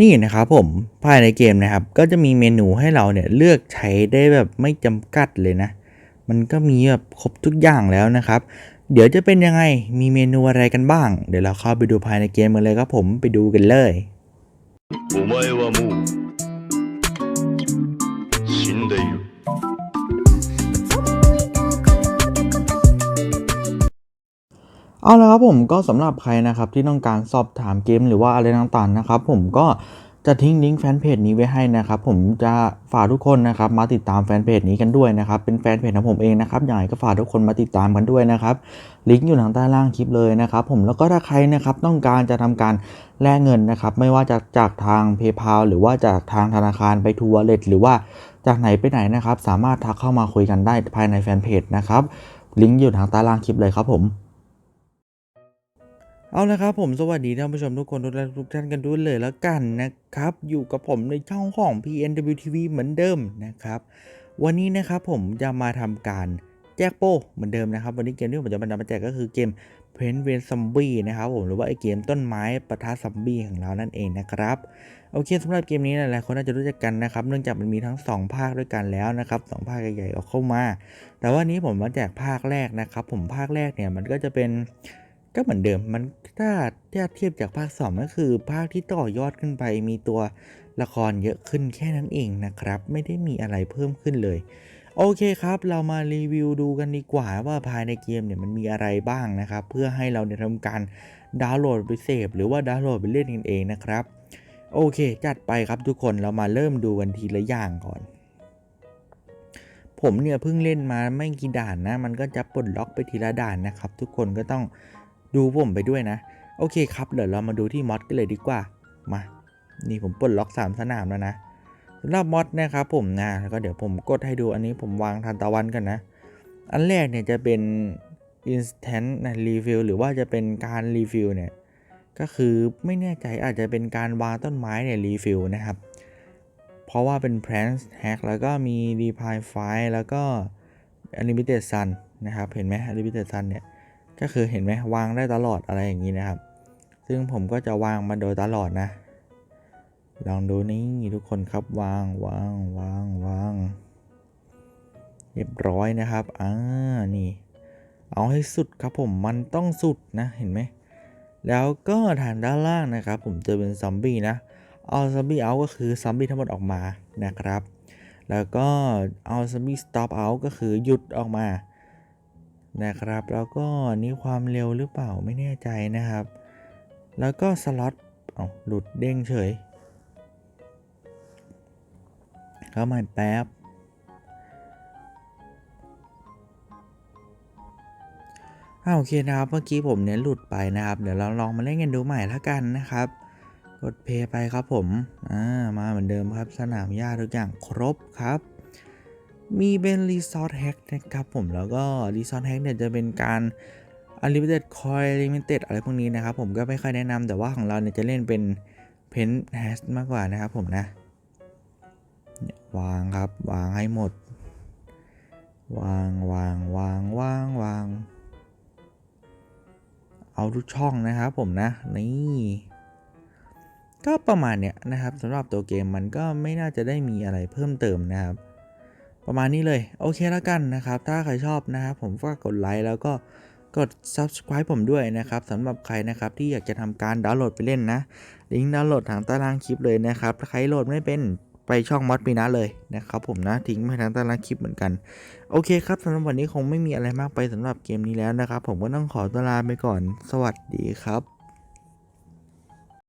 นี่นะครับผมภายในเกมนะครับ ก็จะมีเมนูให้เราเนี่ยเลือกใช้ได้แบบไม่จำกัดเลยนะ มันก็มีแบบครบทุกอย่างแล้วนะครับ เดี๋ยวจะเป็นยังไงมีเมนูอะไรกันบ้าง เดี๋ยวเราเข้าไปดูภายในเกมกันเลยครับผมไปดูกันเลย お前はもう死んでいる เอาละครับผมก็สำหรับใครนะครับที่ต้องการสอบถามเกมหรือว่าอะไรต่างๆนะครับ ผมก็จะทิ้งลิงก์แฟนเพจนี้ไว้ให้นะครับผมจะฝากทุกคนนะครับมาติดตามแฟนเพจนี้กันด้วยนะครับเป็นแฟนเพจของผมเองนะครับอย่างไรก็ฝากทุกคนมาติดตามกันด้วยนะครับลิงก์อยู่ทางใต้ล่างคลิปเลยนะครับผมแล้วก็ถ้าใครนะครับต้องการจะทำการแลกเงินนะครับไม่ว่าจะจากทาง PayPal หรือว่าจากทางธนาคารไปทัวร์เลทหรือว่าจากไหนไปไหนนะครับสามารถทักเข้ามาคุยกันได้ภายในแฟนเพจนะครับลิงก์อยู่ทางใต้ล่างคลิปเลยครับผม เอาละครับผมสวัสดีท่านผู้ชมทุกคนทุกท่านทุกท่านกันด้วยเลยแล้วกันนะครับ อยู่กับผมในช่องของ PNWTV เหมือนเดิมนะครับ วันนี้นะครับผมจะมาทำการแจกโป้เหมือนเดิมนะครับ วันนี้เกมที่ผมจะมาแจกก็คือเกม p a i n v e n Zombie นะครับผมหรือว่าไอเกมต้นไม้ปะทะซอมบี้ของเรานั่นเองนะครับโอเคสำหรับเกมนี้หลายๆคนน่าจะรู้จักกันนะครับ เนื่องจากมันมีทั้ง 2 ภาคด้วยกันแล้วนะครับสองภาคใหญ่ๆออกเข้ามา แต่ว่านี้ผมมาแจกภาคแรกนะครับ ผมภาคแรกเนี่ยมันก็จะเป็น ก็เหมือนเดิมมันถ้าถ้าเทียบจากภาค2ก็คือภาคที่ต่อยอดขึ้นไปมีตัวละครเยอะขึ้นแค่นั้นเองนะครับ ไม่ได้มีอะไรเพิ่มขึ้นเลย โอเคครับ เรามารีวิวดูกันดีกว่าว่าภายในเกมเนี่ยมันมีอะไรบ้างนะครับ เพื่อให้เราเนี่ยทำการดาวน์โหลดไปเสพหรือว่าดาวน์โหลดไปเล่นกันเองนะครับ โอเค จัดไปครับทุกคนเรามาเริ่มดูกันทีละอย่างก่อนผมเนี่ยเพิ่งเล่นมาไม่กี่ด่านนะ มันก็จะปลดล็อกไปทีละด่านนะครับ ทุกคนก็ต้อง ดูผมไปด้วยนะ โอเคครับเดี๋ยวเรามาดูที่มอดกันเลยดีกว่า มา นี่ผมปลดล็อก 3 สนามแล้วนะสำหรับมอดนะครับผมนะแล้วก็เดี๋ยวผมกดให้ดูอันนี้ผมวางทันตะวันกันนะ อันแรกเนี่ยจะเป็น instant นะรีฟิลหรือว่าจะเป็นการรีฟิลเนี่ย ก็คือไม่แน่ใจอาจจะเป็นการวางต้นไม้เนี่ยรีฟิลนะครับ เพราะว่าเป็น plant hack แล้วก็มี define file แล้วก็ unlimited sun นะครับ เห็นไหม unlimited sun เนี่ย ก็คือเห็นไหมวางได้ตลอดอะไรอย่างนี้นะครับ ซึ่งผมก็จะวางมาโดยตลอดนะ ลองดูนี่ทุกคนครับวางวางวางวางเรียบร้อยนะครับ อ่า นี่ เอาให้สุดครับผม มันต้องสุดนะ เห็นไหม แล้วก็ฐานด้านล่างนะครับ ผมจะเป็นซอมบี้นะ เอาซอมบี้เอาก็คือซอมบี้ทั้งหมดออกมานะครับ แล้วก็เอาซอมบี้สต็อปเอาก็คือหยุดออกมา นะครับ แล้วก็นี่ความเร็วหรือเปล่าไม่แน่ใจนะครับ แล้วก็สล็อตเอาหลุดเด้งเฉย เข้ามาแป๊บอ่าโอเคนะครับ เมื่อกี้ผมเนี่ยหลุดไปนะครับ เดี๋ยวเราลองมาเล่นกันดูใหม่ล้วกันนะครับ กดเพย์ไปครับผม อ่า มาเหมือนเดิมครับ สนามหญ้าทุกอย่างครบครับ มีเป็นรีสอร์ทแฮกนะครับผมแล้วก็รีสอร์ทแฮกเนี่ยจะเป็นการ unlimited coin limited อะไรพวกนี้นะครับผมก็ไม่ค่อยแนะนำแต่ว่าของเราเนี่ยจะเล่นเป็น pen hash มากกว่านะครับผมนะ วางครับวางให้หมด วางวางวางวางวางเอาทุกช่องนะครับผมนะ นี่ ก็ประมาณเนี้ยนะครับสำหรับตัวเกมมันก็ไม่น่าจะได้มีอะไรเพิ่มเติมนะครับ ประมาณนี้เลย โอเคแล้วกันนะครับ ถ้าใครชอบนะครับ ผมฝากกดไลค์แล้วก็กด subscribe ผมด้วยนะครับสำหรับใครนะครับที่อยากจะทำการดาวน์โหลดไปเล่นนะ ลิงก์ดาวน์โหลดทางใต้ล่างคลิปเลยนะครับถ้าใครโหลดไม่เป็นไปช่องมอดปีนะเลยนะครับผมนะทิ้งไว้ทางใต้ล่างคลิปเหมือนกัน โอเคครับสำหรับวันนี้คงไม่มีอะไรมากไปสำหรับเกมนี้แล้วนะครับ ผมก็ต้องขอตัวลาไปก่อน สวัสดีครับ